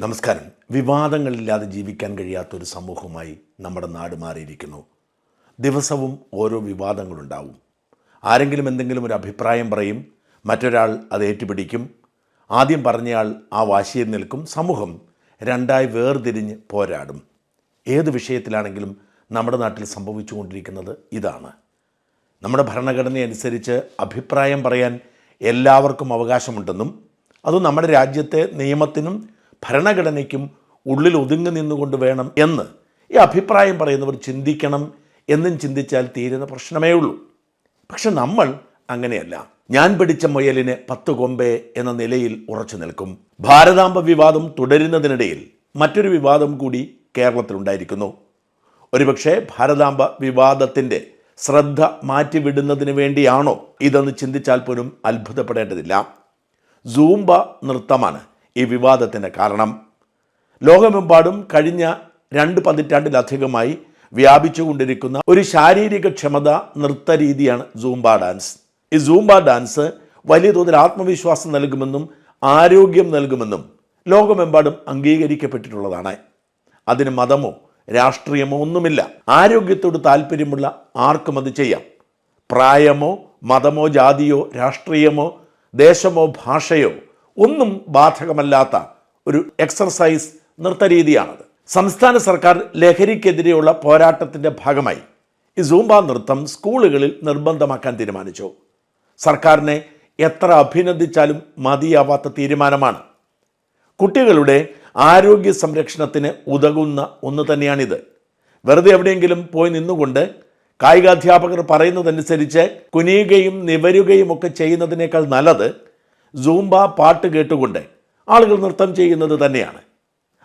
നമസ്കാരം. വിവാദങ്ങളില്ലാതെ ജീവിക്കാൻ കഴിയാത്ത ഒരു സമൂഹമായി നമ്മുടെ നാട് മാറിയിരിക്കുന്നു. ദിവസവും ഓരോ വിവാദങ്ങളുണ്ടാവും. ആരെങ്കിലും എന്തെങ്കിലും ഒരു അഭിപ്രായം പറയും മറ്റൊരാൾ അത് ഏറ്റുപിടിക്കും. ആദ്യം പറഞ്ഞയാൾ ആ വാശിയിൽ നിൽക്കും സമൂഹം രണ്ടായി വേർതിരിഞ്ഞ് പോരാടും. ഏത് വിഷയത്തിലാണെങ്കിലും നമ്മുടെ നാട്ടിൽ സംഭവിച്ചുകൊണ്ടിരിക്കുന്നത് ഇതാണ്. നമ്മുടെ ഭരണഘടന അനുസരിച്ച് അഭിപ്രായം പറയാൻ എല്ലാവർക്കും അവകാശമുണ്ടെന്നും അത് നമ്മുടെ രാജ്യത്തെ നിയമത്തിനും ഭരണഘടനയ്ക്കും ഉള്ളിൽ ഒതുങ്ങി നിന്നുകൊണ്ട് വേണം എന്ന് ഈ അഭിപ്രായം പറയുന്നവർ ചിന്തിക്കണം എന്നും ചിന്തിച്ചാൽ തീരുന്ന പ്രശ്നമേ ഉള്ളൂ. പക്ഷെ നമ്മൾ അങ്ങനെയല്ല. ഞാൻ പിടിച്ച മുയലിന് പത്ത് കൊമ്പേ എന്ന നിലയിൽ ഉറച്ചു നിൽക്കും. ഭാരതാംബ വിവാദം തുടരുന്നതിനിടയിൽ മറ്റൊരു വിവാദം കൂടി കേരളത്തിലുണ്ടായിരിക്കുന്നു. ഒരുപക്ഷെ ഭാരതാംബ വിവാദത്തിന്റെ ശ്രദ്ധ മാറ്റിവിടുന്നതിന് വേണ്ടിയാണോ ഇതെന്ന് ചിന്തിച്ചാൽ പോലും അത്ഭുതപ്പെടേണ്ടതില്ല. സൂംബ നൃത്തമാണ്. ഈ വിവാദത്തിന് കാരണം. ലോകമെമ്പാടും കഴിഞ്ഞ രണ്ട് പതിറ്റാണ്ടിലധികമായി വ്യാപിച്ചുകൊണ്ടിരിക്കുന്ന ഒരു ശാരീരിക ക്ഷമത നൃത്ത രീതിയാണ് സൂംബ ഡാൻസ്. ഈ സൂംബ ഡാൻസ് വലിയ തോതിൽ ആത്മവിശ്വാസം നൽകുമെന്നും ആരോഗ്യം നൽകുമെന്നും ലോകമെമ്പാടും അംഗീകരിക്കപ്പെട്ടിട്ടുള്ളതാണ്. അതിന് മതമോ രാഷ്ട്രീയമോ ഒന്നുമില്ല. ആരോഗ്യത്തോട് താല്പര്യമുള്ള ആർക്കും അത് ചെയ്യാം. പ്രായമോ മതമോ ജാതിയോ രാഷ്ട്രീയമോ ദേശമോ ഭാഷയോ ഒന്നും ബാധകമല്ലാത്ത ഒരു എക്സർസൈസ് നൃത്തരീതിയാണത് സംസ്ഥാന സർക്കാർ ലഹരിക്കെതിരെയുള്ള പോരാട്ടത്തിന്റെ ഭാഗമായി ഈ സൂംബ നൃത്തം സ്കൂളുകളിൽ നിർബന്ധമാക്കാൻ തീരുമാനിച്ചു. സർക്കാരിനെ എത്ര അഭിനന്ദിച്ചാലും മതിയാവാത്ത തീരുമാനമാണ്. കുട്ടികളുടെ ആരോഗ്യ സംരക്ഷണത്തിന് ഉതകുന്ന ഒന്ന് തന്നെയാണിത്. വെറുതെ എവിടെയെങ്കിലും പോയി നിന്നുകൊണ്ട് കായികാധ്യാപകർ പറയുന്നതനുസരിച്ച് കുനിയുകയും നിവരുകയും ഒക്കെ ചെയ്യുന്നതിനേക്കാൾ നല്ലത് സൂംബ പാട്ട് കേട്ടുകൊണ്ട് ആളുകൾ നൃത്തം ചെയ്യുന്നത് തന്നെയാണ്.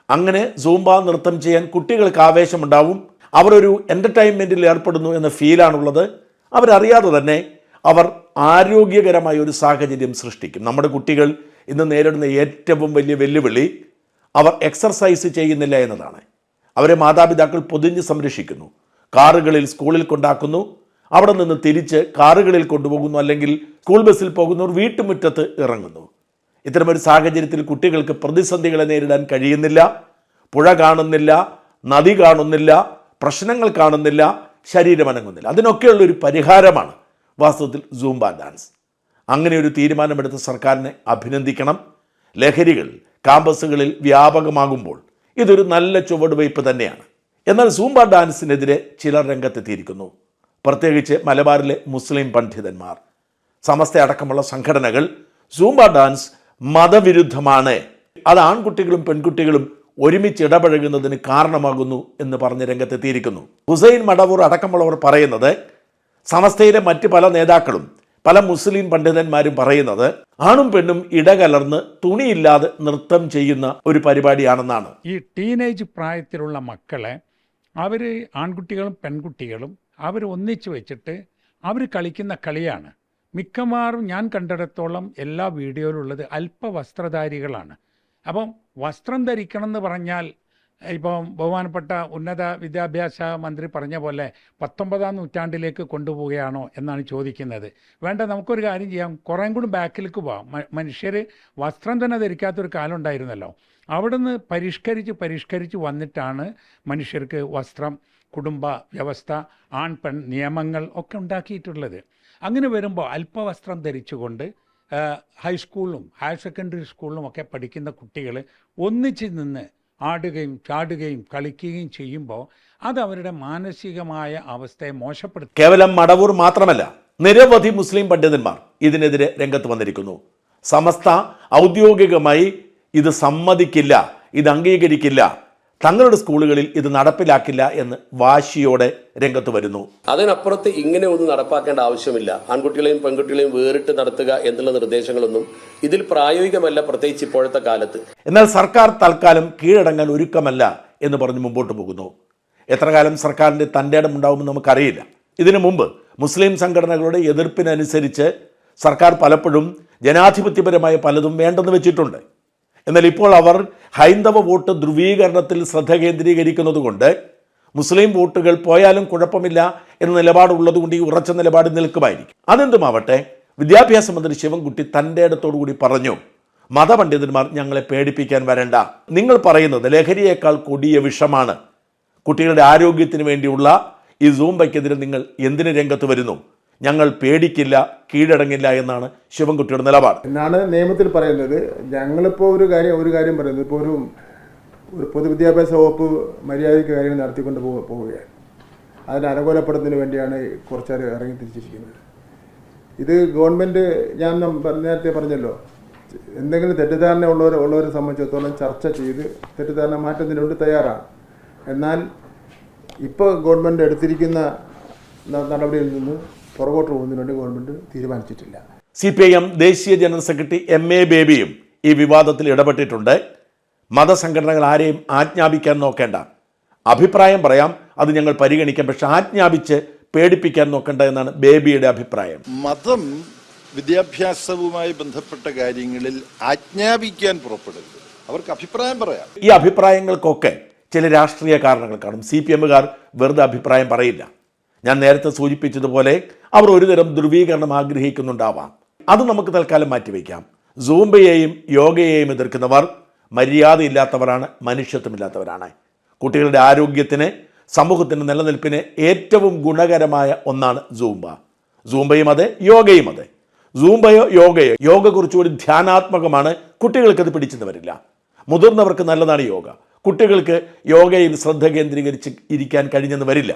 അങ്ങനെ സൂംബ നൃത്തം ചെയ്യാൻ കുട്ടികൾക്ക് ആവേശമുണ്ടാവും. അവരൊരു എന്റർടൈൻമെന്റിൽ ഏർപ്പെടുന്നു എന്ന ഫീലാണുള്ളത്. അവരറിയാതെ തന്നെ അവർ ആരോഗ്യകരമായ ഒരു സാഹചര്യം സൃഷ്ടിക്കും. നമ്മുടെ കുട്ടികൾ ഇന്ന് നേരിടുന്ന ഏറ്റവും വലിയ വെല്ലുവിളി അവർ എക്സർസൈസ് ചെയ്യുന്നില്ല എന്നതാണ്. അവരെ മാതാപിതാക്കൾ പൊതിഞ്ഞ് സംരക്ഷിക്കുന്നു. കാറുകളിൽ സ്കൂളിൽ കൊണ്ടാക്കുന്നു. അവിടെ നിന്ന് തിരിച്ച് കാറുകളിൽ കൊണ്ടുപോകുന്നു അല്ലെങ്കിൽ സ്കൂൾ ബസ്സിൽ പോകുന്നവർ വീട്ടുമുറ്റത്ത് ഇറങ്ങുന്നു. ഇത്തരമൊരു സാഹചര്യത്തിൽ കുട്ടികൾക്ക് പ്രതിസന്ധികളെ നേരിടാൻ കഴിയുന്നില്ല. പുഴ കാണുന്നില്ല നദി കാണുന്നില്ല പ്രശ്നങ്ങൾ കാണുന്നില്ല ശരീരം അനങ്ങുന്നില്ല. അതിനൊക്കെയുള്ള ഒരു പരിഹാരമാണ് വാസ്തവത്തിൽ സൂംബ ഡാൻസ് അങ്ങനെ ഒരു തീരുമാനമെടുത്ത സർക്കാരിനെ അഭിനന്ദിക്കണം. ലഹരികൾ കാമ്പസുകളിൽ വ്യാപകമാകുമ്പോൾ ഇതൊരു നല്ല ചുവടുവയ്പ് തന്നെയാണ്. എന്നാൽ സൂംബ ഡാൻസിനെതിരെ ചിലർ രംഗത്തെത്തിയിരിക്കുന്നു. പ്രത്യേകിച്ച് മലബാറിലെ മുസ്ലിം പണ്ഡിതന്മാർ. സമസ്ത അടക്കമുള്ള സംഘടനകൾ സൂംബ ഡാൻസ് മതവിരുദ്ധമാണ്. അത് ആൺകുട്ടികളും പെൺകുട്ടികളും ഒരുമിച്ച് ഇടപഴകുന്നതിന് കാരണമാകുന്നു എന്ന് പറഞ്ഞ് രംഗത്തെത്തിയിരിക്കുന്നു. ഹുസൈൻ മടവൂർ അടക്കമുള്ളവർ പറയുന്നത് സമസ്തയിലെ മറ്റ് പല നേതാക്കളും പല മുസ്ലിം പണ്ഡിതന്മാരും പറയുന്നത് ആണും പെണ്ണും ഇടകലർന്ന് തുണിയില്ലാതെ നൃത്തം ചെയ്യുന്ന ഒരു പരിപാടിയാണെന്നാണ്. ഈ ടീനേജ് പ്രായത്തിലുള്ള മക്കളെ അവർ ആൺകുട്ടികളും പെൺകുട്ടികളും അവർ ഒന്നിച്ചു വെച്ചിട്ട് അവർ കളിക്കുന്ന കളിയാണ്. മിക്കവാറും ഞാൻ കണ്ടിടത്തോളം എല്ലാ വീഡിയോയിലുള്ളത് അല്പ വസ്ത്രധാരികളാണ് അപ്പം വസ്ത്രം ധരിക്കണം എന്ന് പറഞ്ഞാൽ ഇപ്പം ബഹുമാനപ്പെട്ട ഉന്നത വിദ്യാഭ്യാസ മന്ത്രി പറഞ്ഞ പോലെ പത്തൊമ്പതാം നൂറ്റാണ്ടിലേക്ക് കൊണ്ടുപോവുകയാണോ എന്നാണ് ചോദിക്കുന്നത്. വേണ്ട നമുക്കൊരു കാര്യം ചെയ്യാം. കുറേ കൂടി ബാക്കിലേക്ക് പോവാം. മനുഷ്യർ വസ്ത്രം തന്നെ ധരിക്കാത്തൊരു കാലം ഉണ്ടായിരുന്നല്ലോ. അവിടുന്ന് പരിഷ്കരിച്ച് പരിഷ്കരിച്ച് വന്നിട്ടാണ് മനുഷ്യർക്ക് വസ്ത്രം കുടുംബ വ്യവസ്ഥ ആൺ പെൺ നിയമങ്ങൾ ഒക്കെ ഉണ്ടാക്കിയിട്ടുള്ളത്. അങ്ങനെ വരുമ്പോൾ അല്പവസ്ത്രം ധരിച്ചുകൊണ്ട് ഹൈസ്കൂളിലും ഹയർ സെക്കൻഡറി സ്കൂളിലും ഒക്കെ പഠിക്കുന്ന കുട്ടികൾ ഒന്നിച്ച് നിന്ന് ആടുകയും ചാടുകയും കളിക്കുകയും ചെയ്യുമ്പോൾ അത് അവരുടെ മാനസികമായ അവസ്ഥയെ മോശപ്പെടുത്തും. കേവലം മടവൂർ മാത്രമല്ല നിരവധി മുസ്ലിം പണ്ഡിതന്മാർ ഇതിനെതിരെ രംഗത്ത് വന്നിരിക്കുന്നു. സമസ്ത ഔദ്യോഗികമായി ഇത് സമ്മതിക്കില്ല ഇത് അംഗീകരിക്കില്ല. തങ്ങളുടെ സ്കൂളുകളിൽ ഇത് നടപ്പിലാക്കില്ല എന്ന് വാശിയോടെ രംഗത്ത് വരുന്നു. അതിനപ്പുറത്ത് ഇങ്ങനെ ഒന്നും നടപ്പാക്കേണ്ട ആവശ്യമില്ല. ആൺകുട്ടികളെയും പെൺകുട്ടികളെയും വേറിട്ട് നടത്തുക എന്നുള്ള നിർദ്ദേശങ്ങളൊന്നും ഇതിൽ പ്രായോഗികമല്ല പ്രത്യേകിച്ച് ഇപ്പോഴത്തെ കാലത്ത്. എന്നാൽ സർക്കാർ തൽക്കാലം കീഴടങ്ങാൻ ഒരുക്കമല്ല എന്ന് പറഞ്ഞ് മുമ്പോട്ട് പോകുന്നു. എത്ര കാലം സർക്കാരിന്റെ തന്റെ ഇടം ഉണ്ടാവുമെന്ന് നമുക്കറിയില്ല. ഇതിനു മുമ്പ് മുസ്ലിം സംഘടനകളുടെ എതിർപ്പിനനുസരിച്ച് സർക്കാർ പലപ്പോഴും ജനാധിപത്യപരമായ പലതും വേണ്ടെന്ന് വെച്ചിട്ടുണ്ട്. എന്നാൽ ഇപ്പോൾ അവർ ഹൈന്ദവ വോട്ട് ധ്രുവീകരണത്തിൽ ശ്രദ്ധ കേന്ദ്രീകരിക്കുന്നതുകൊണ്ട് മുസ്ലിം വോട്ടുകൾ പോയാലും കുഴപ്പമില്ല എന്ന നിലപാടുള്ളതുകൊണ്ട് ഈ ഉറച്ച നിലപാട് നിൽക്കുമായിരിക്കും. അതെന്തുമാവട്ടെ? വിദ്യാഭ്യാസ മന്ത്രി ശിവൻകുട്ടി തന്റെ കൂടി പറഞ്ഞു മതപണ്ഡിതന്മാർ ഞങ്ങളെ പേടിപ്പിക്കാൻ വരണ്ട. നിങ്ങൾ പറയുന്നത് ലഹരിയേക്കാൾ കൊടിയ വിഷമാണ്. കുട്ടികളുടെ ആരോഗ്യത്തിന് വേണ്ടിയുള്ള ഈ സൂംബയ്ക്കെതിരെ നിങ്ങൾ എന്തിന് രംഗത്ത് വരുന്നു? ഞങ്ങൾ പേടിക്കില്ല കീഴടങ്ങില്ല എന്നാണ് ശിവൻകുട്ടിയുടെ നിലപാട്. എന്നാണ് നിയമത്തിൽ പറയുന്നത്. ഞങ്ങളിപ്പോൾ ഒരു കാര്യം ഒരു കാര്യം പറയുന്നത്. ഇപ്പോൾ ഒരു ഒരു പൊതുവിദ്യാഭ്യാസ വകുപ്പ് മര്യാദയ്ക്ക് കാര്യങ്ങൾ നടത്തിക്കൊണ്ട് പോവുകയാണ്. അതിന് അനുകൂലപ്പെടുന്നതിന് വേണ്ടിയാണ് കുറച്ചാർ ഇറങ്ങി തിരിച്ചിരിക്കുന്നത് ഇത് ഗവൺമെന്റ് ഞാൻ നേരത്തെ പറഞ്ഞല്ലോ എന്തെങ്കിലും തെറ്റിദ്ധാരണ ഉള്ളവരെ ഉള്ളവരെ സംബന്ധിച്ചിടത്തോളം ചർച്ച ചെയ്ത് തെറ്റിദ്ധാരണ മാറ്റുന്നതിന് വേണ്ടി തയ്യാറാണ്. എന്നാൽ ഇപ്പോൾ ഗവൺമെന്റ് എടുത്തിരിക്കുന്ന നടപടിയിൽ നിന്ന് പുറകോട്ട് പോകുന്നതിനുവേണ്ടി ഗവൺമെന്റ് ഗവൺമെന്റ് തീരുമാനിച്ചിട്ടില്ല. സി പി ഐ എം ദേശീയ ജനറൽ സെക്രട്ടറി എം എ ബേബിയും ഈ വിവാദത്തിൽ ഇടപെട്ടിട്ടുണ്ട്. മതസംഘടനകൾ ആരെയും ആജ്ഞാപിക്കാൻ നോക്കേണ്ട. അഭിപ്രായം പറയാം അത് ഞങ്ങൾ പരിഗണിക്കാം പക്ഷെ ആജ്ഞാപിച്ച് പേടിപ്പിക്കാൻ നോക്കേണ്ട എന്നാണ് ബേബിയുടെ അഭിപ്രായം. മതം വിദ്യാഭ്യാസവുമായി ബന്ധപ്പെട്ട കാര്യങ്ങളിൽ ആജ്ഞാപിക്കാൻ പുറപ്പെടരുത്. അവർക്ക് അഭിപ്രായം പറയാം. ഈ അഭിപ്രായങ്ങൾക്കൊക്കെ ചില രാഷ്ട്രീയ കാരണങ്ങൾ കാണും. സി പി എമ്മുകാർ വെറുതെ അഭിപ്രായം പറയില്ല. ഞാൻ നേരത്തെ സൂചിപ്പിച്ചതുപോലെ അവർ ഒരുതരം ധ്രുവീകരണം ആഗ്രഹിക്കുന്നുണ്ടാവാം. അത് നമുക്ക് തൽക്കാലം മാറ്റിവെക്കാം സൂംബയെയും യോഗയെയും എതിർക്കുന്നവർ മര്യാദയില്ലാത്തവരാണ് മനുഷ്യത്വമില്ലാത്തവരാണ്. കുട്ടികളുടെ ആരോഗ്യത്തിന് സമൂഹത്തിന്റെ നിലനിൽപ്പിന് ഏറ്റവും ഗുണകരമായ ഒന്നാണ് സൂംബ. സൂംബയും അതെ യോഗയും അതെ. സൂംബയോ യോഗയോ യോഗ കുറച്ചുകൂടി ധ്യാനാത്മകമാണ് കുട്ടികൾക്കത് പിടിച്ചെന്ന് വരില്ല. മുതിർന്നവർക്ക് നല്ലതാണ് യോഗ. കുട്ടികൾക്ക് യോഗയിൽ ശ്രദ്ധ കേന്ദ്രീകരിച്ച് ഇരിക്കാൻ കഴിഞ്ഞെന്ന് വരില്ല.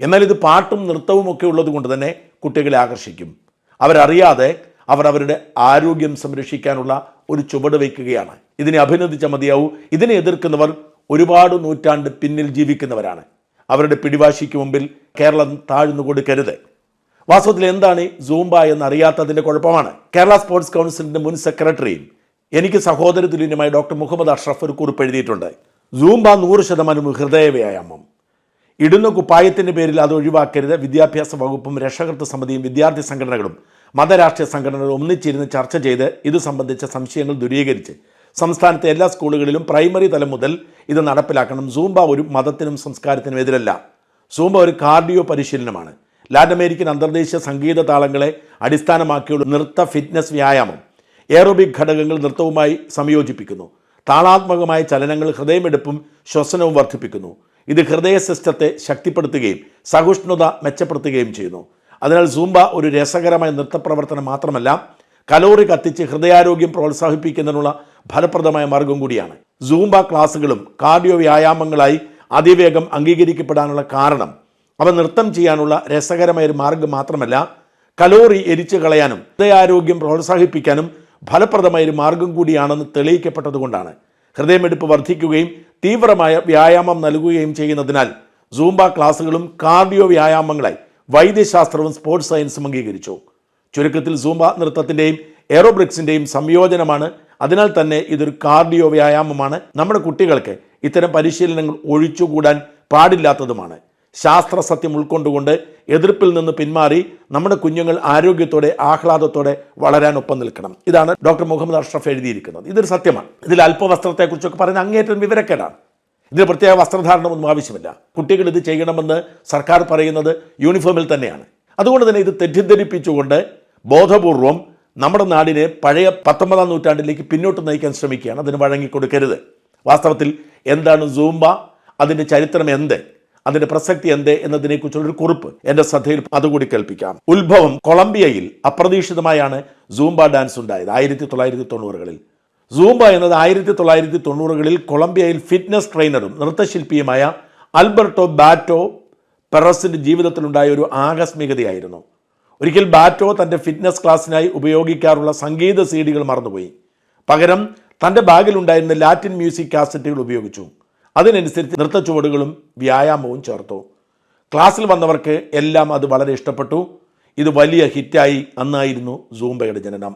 എന്നാൽ ഇത് പാട്ടും നൃത്തവും ഒക്കെ ഉള്ളത് കൊണ്ട് തന്നെ കുട്ടികളെ ആകർഷിക്കും. അവരറിയാതെ അവർ അവരുടെ ആരോഗ്യം സംരക്ഷിക്കാനുള്ള ഒരു ചുവട് വയ്ക്കുകയാണ്. ഇതിനെ അഭിനന്ദിച്ച മതിയാവൂ. ഇതിനെ എതിർക്കുന്നവർ ഒരുപാട് നൂറ്റാണ്ട് പിന്നിൽ ജീവിക്കുന്നവരാണ്. അവരുടെ പിടിവാശിക്ക് മുമ്പിൽ കേരളം താഴ്ന്നു കൊടുക്കരുത്. വാസ്തവത്തിൽ എന്താണ് സൂംബ എന്നറിയാത്തതിന്റെ കുഴപ്പമാണ്? കേരള സ്പോർട്സ് കൗൺസിലിന്റെ മുൻ സെക്രട്ടറിയും എനിക്ക് സഹോദര തുല്യനുമായ ഡോക്ടർ മുഹമ്മദ് അഷ്റഫ് ഒരു കുറിപ്പ് എഴുതിയിട്ടുണ്ട്. സൂംബ നൂറ് ശതമാനം ഹൃദയ വ്യായാമം ഇടുന്ന കുപ്പായത്തിന്റെ പേരിൽ അത് ഒഴിവാക്കരുത്. വിദ്യാഭ്യാസ വകുപ്പും രക്ഷകർത്തൃ സമിതിയും വിദ്യാർത്ഥി സംഘടനകളും മതരാഷ്ട്രീയ സംഘടനകളും ഒന്നിച്ചിരുന്ന് ചർച്ച ചെയ്ത് ഇത് സംബന്ധിച്ച സംശയങ്ങൾ ദൂരീകരിച്ച് സംസ്ഥാനത്തെ എല്ലാ സ്കൂളുകളിലും പ്രൈമറി തലം മുതൽ ഇത് നടപ്പിലാക്കണം. സൂംബ ഒരു മതത്തിനും സംസ്കാരത്തിനും എതിരല്ല. സൂംബ ഒരു കാർഡിയോ പരിശീലനമാണ്. ലാറ്റിൻ അമേരിക്കൻ അന്തർദേശീയ സംഗീത താളങ്ങളെ അടിസ്ഥാനമാക്കിയുള്ള നൃത്ത ഫിറ്റ്നസ് വ്യായാമം എയറോബിക് ഘടകങ്ങൾ നൃത്തവുമായി സംയോജിപ്പിക്കുന്നു. താളാത്മകമായ ചലനങ്ങൾ ഹൃദയമെടുപ്പും ശ്വസനവും വർദ്ധിപ്പിക്കുന്നു. ഇത് ഹൃദയ സിസ്റ്റത്തെ ശക്തിപ്പെടുത്തുകയും സഹിഷ്ണുത മെച്ചപ്പെടുത്തുകയും ചെയ്യുന്നു. അതിനാൽ സൂംബ ഒരു രസകരമായ നൃത്തപ്രവർത്തനം മാത്രമല്ല കലോറി കത്തിച്ച് ഹൃദയാരോഗ്യം പ്രോത്സാഹിപ്പിക്കുന്നതിനുള്ള ഫലപ്രദമായ മാർഗം കൂടിയാണ്. സൂംബ ക്ലാസുകളും കാർഡിയോ വ്യായാമങ്ങളായി അതിവേഗം അംഗീകരിക്കപ്പെടാനുള്ള കാരണം അവ നൃത്തം ചെയ്യാനുള്ള രസകരമായ ഒരു മാർഗം മാത്രമല്ല കലോറി എരിച്ചു കളയാനും ഹൃദയാരോഗ്യം പ്രോത്സാഹിപ്പിക്കാനും ഫലപ്രദമായ ഒരു മാർഗം കൂടിയാണെന്ന് തെളിയിക്കപ്പെട്ടതുകൊണ്ടാണ്. ഹൃദയമെടുപ്പ് വർദ്ധിക്കുകയും തീവ്രമായ വ്യായാമം നൽകുകയും ചെയ്യുന്നതിനാൽ സൂംബ ക്ലാസുകളും കാർഡിയോ വ്യായാമങ്ങളായി വൈദ്യശാസ്ത്രവും സ്പോർട്സ് സയൻസും അംഗീകരിച്ചു. ചുരുക്കത്തിൽ സൂംബ നൃത്തത്തിന്റെയും എറോബ്രിക്സിന്റെയും സംയോജനമാണ്. അതിനാൽ തന്നെ ഇതൊരു കാർഡിയോ വ്യായാമമാണ്. നമ്മുടെ കുട്ടികൾക്ക് ഇത്തരം പരിശീലനങ്ങൾ ഒഴിച്ചുകൂടാൻ പാടില്ലാത്തതുമാണ്. ശാസ്ത്ര സത്യം ഉൾക്കൊണ്ടുകൊണ്ട് എതിർപ്പിൽ നിന്ന് പിന്മാറി നമ്മുടെ കുഞ്ഞുങ്ങൾ ആരോഗ്യത്തോടെ ആഹ്ലാദത്തോടെ വളരാൻ ഒപ്പം നിൽക്കണം. ഇതാണ് ഡോക്ടർ മുഹമ്മദ് അഷ്റഫ് എഴുതിയിരിക്കുന്നത്. ഇതൊരു സത്യമാണ്. ഇതിൽ അല്പവസ്ത്രത്തെക്കുറിച്ചൊക്കെ പറയുന്ന അങ്ങേറ്റം വിവരക്കേടാണ്. ഇതിന് പ്രത്യേക വസ്ത്രധാരണമൊന്നും ആവശ്യമില്ല. കുട്ടികൾ ഇത് ചെയ്യണമെന്ന് സർക്കാർ പറയുന്നത് യൂണിഫോമിൽ തന്നെയാണ്. അതുകൊണ്ട് തന്നെ ഇത് തെറ്റിദ്ധരിപ്പിച്ചുകൊണ്ട് ബോധപൂർവം നമ്മുടെ നാടിനെ പഴയ പത്തൊമ്പതാം നൂറ്റാണ്ടിലേക്ക് പിന്നോട്ട് നയിക്കാൻ ശ്രമിക്കുകയാണ്. അതിന് വഴങ്ങിക്കൊടുക്കരുത്. വാസ്തവത്തിൽ എന്താണ് സൂംബ? അതിന്റെ ചരിത്രം എന്ത്? അതിന്റെ പ്രസക്തി എന്ത് എന്നതിനെക്കുറിച്ചുള്ളൊരു കുറിപ്പ് എന്റെ ശ്രദ്ധയിൽ അതുകൂടി കേൾപ്പിക്കാം. ഉത്ഭവം കൊളംബിയയിൽ അപ്രതീക്ഷിതമായാണ് സൂംബ ഡാൻസ് ഉണ്ടായത് ആയിരത്തി തൊള്ളായിരത്തി തൊണ്ണൂറുകളിൽ സൂംബ എന്നത് ആയിരത്തി തൊള്ളായിരത്തി തൊണ്ണൂറുകളിൽ കൊളംബിയയിൽ ഫിറ്റ്നസ് ട്രെയിനറും നൃത്തശില്പിയുമായ അൽബർട്ടോ ബാറ്റോ പെറസിന്റെ ജീവിതത്തിലുണ്ടായ ഒരു ആകസ്മികതയായിരുന്നു. ഒരിക്കൽ ബാറ്റോ തന്റെ ഫിറ്റ്നസ് ക്ലാസ്സിനായി ഉപയോഗിക്കാറുള്ള സംഗീത സീഡികൾ മറന്നുപോയി. പകരം തന്റെ ബാഗിലുണ്ടായിരുന്ന ലാറ്റിൻ മ്യൂസിക് കാസറ്റുകൾ ഉപയോഗിച്ചു. അതിനനുസരിച്ച് നൃത്ത ചുവടുകളും വ്യായാമവും ചേർത്തു. ക്ലാസ്സിൽ വന്നവർക്ക് എല്ലാം അത് വളരെ ഇഷ്ടപ്പെട്ടു. ഇത് വലിയ ഹിറ്റായി അന്നായിരുന്നു സൂംബയുടെ ജനനം.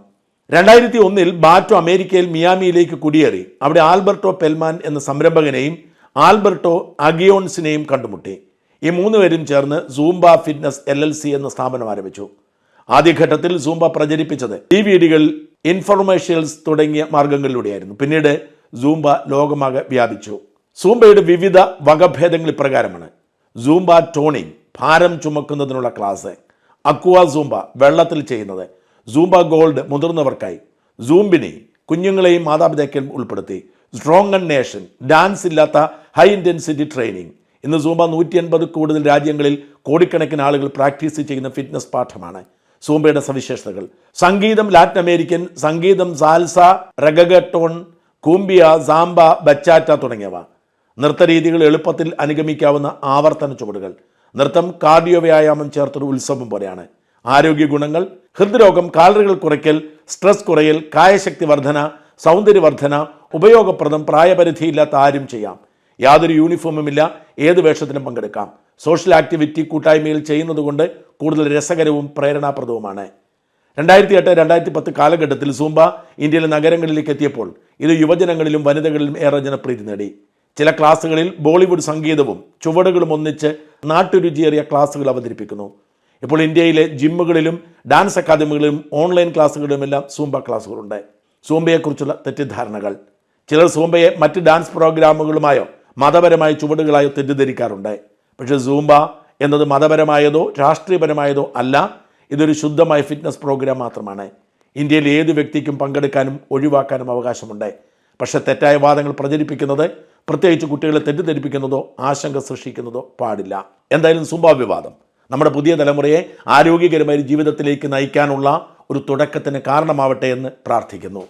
രണ്ടായിരത്തി ഒന്നിൽ ബാറ്റോ അമേരിക്കയിൽ മിയാമിയിലേക്ക് കുടിയേറി. അവിടെ ആൽബർട്ടോ പെൽമാൻ എന്ന സംരംഭകനെയും ആൽബർട്ടോ അഗിയോൺസിനെയും കണ്ടുമുട്ടി. ഈ മൂന്നുപേരും ചേർന്ന് Zumba fitness L L C എന്ന സ്ഥാപനം ആരംഭിച്ചു. ആദ്യഘട്ടത്തിൽ സൂംബ പ്രചരിപ്പിച്ചത് ടി വി ഡികൾ ഇൻഫർമേഷൻസ് തുടങ്ങിയ മാർഗങ്ങളിലൂടെയായിരുന്നു. പിന്നീട് സൂംബ ലോകമാകെ വ്യാപിച്ചു. സൂംബയുടെ വിവിധ വകഭേദങ്ങൾ ഇപ്രകാരമാണ്. സൂംബ ടോണിംഗ് ഭാരം ചുമക്കുന്നതിനുള്ള ക്ലാസ്. അക്വ സൂംബ വെള്ളത്തിൽ ചെയ്യുന്നത്. Zumba gold മുതിർന്നവർക്കായി. സൂംബിനെ കുഞ്ഞുങ്ങളെയും മാതാപിതാക്കളെയും ഉൾപ്പെടുത്തി. സ്ട്രോങ് ആൻഡ് നേഷൻ ഡാൻസ് ഇല്ലാത്ത ഹൈ ഇന്റൻസിറ്റി ട്രെയിനിങ് ഇന്ന് സൂംബ നൂറ്റി എൺപത് കൂടുതൽ രാജ്യങ്ങളിൽ കോടിക്കണക്കിന് ആളുകൾ പ്രാക്ടീസ് ചെയ്യുന്ന ഫിറ്റ്നസ് പാഠമാണ്. സൂംബയുടെ സവിശേഷതകൾ. സംഗീതം ലാറ്റിൻ അമേരിക്കൻ സംഗീതം salsa reggaeton cumbia samba bachata തുടങ്ങിയവ. നൃത്തരീതികൾ എളുപ്പത്തിൽ അനുഗമിക്കാവുന്ന ആവർത്തന ചുവടുകൾ. നൃത്തം കാർഡിയോ വ്യായാമം ചേർത്തൊരു ഉത്സവം പോലെയാണ്. ആരോഗ്യ ഗുണങ്ങൾ ഹൃദ്രോഗം കാലറികൾ കുറയ്ക്കൽ സ്ട്രെസ് കുറയൽ കായശക്തി വർധന സൗന്ദര്യവർദ്ധന ഉപയോഗപ്രദം പ്രായപരിധിയില്ലാത്ത ആരും ചെയ്യാം. യാതൊരു യൂണിഫോമുമില്ല ഏത് വേഷത്തിനും പങ്കെടുക്കാം. സോഷ്യൽ ആക്ടിവിറ്റി കൂട്ടായ്മയിൽ ചെയ്യുന്നതുകൊണ്ട് കൂടുതൽ രസകരവും പ്രേരണാപ്രദവുമാണ്. രണ്ടായിരത്തി എട്ട് രണ്ടായിരത്തി പത്ത് കാലഘട്ടത്തിൽ സൂംബ ഇന്ത്യയിലെ നഗരങ്ങളിലേക്ക് എത്തിയപ്പോൾ ഇത് യുവജനങ്ങളിലും വനിതകളിലും ഏറെ ജനപ്രീതി നേടി. ചില ക്ലാസ്സുകളിൽ ബോളിവുഡ് സംഗീതവും ചുവടുകളും ഒന്നിച്ച് നാട്ടുരുചിയേറിയ ക്ലാസ്സുകൾ അവതരിപ്പിക്കുന്നു. ഇപ്പോൾ ഇന്ത്യയിലെ ജിമ്മുകളിലും ഡാൻസ് അക്കാദമികളിലും ഓൺലൈൻ ക്ലാസ്സുകളിലുമെല്ലാം സൂംബ ക്ലാസ്സുകളുണ്ട്. സൂംബയെക്കുറിച്ചുള്ള തെറ്റിദ്ധാരണകൾ. ചിലർ സൂംബയെ മറ്റ് ഡാൻസ് പ്രോഗ്രാമുകളുമായോ മതപരമായ ചുവടുകളായോ തെറ്റിദ്ധരിക്കാറുണ്ട്. പക്ഷേ സൂംബ എന്നത് മതപരമായതോ രാഷ്ട്രീയപരമായതോ അല്ല. ഇതൊരു ശുദ്ധമായ ഫിറ്റ്നസ് പ്രോഗ്രാം മാത്രമാണ്. ഇന്ത്യയിൽ ഏത് വ്യക്തിക്കും പങ്കെടുക്കാനും ഒഴിവാക്കാനും അവകാശമുണ്ട്. പക്ഷേ തെറ്റായ വാദങ്ങൾ പ്രചരിപ്പിക്കുന്നത് പ്രത്യേകിച്ച് കുട്ടികളെ തെറ്റിദ്ധരിപ്പിക്കുന്നതോ ആശങ്ക സൃഷ്ടിക്കുന്നതോ പാടില്ല. എന്തായാലും സുംബ വിവാദം നമ്മുടെ പുതിയ തലമുറയെ ആരോഗ്യകരമായ ജീവിതത്തിലേക്ക് നയിക്കാനുള്ള ഒരു തുടക്കത്തിന് കാരണമാവട്ടെ എന്ന് പ്രാർത്ഥിക്കുന്നു.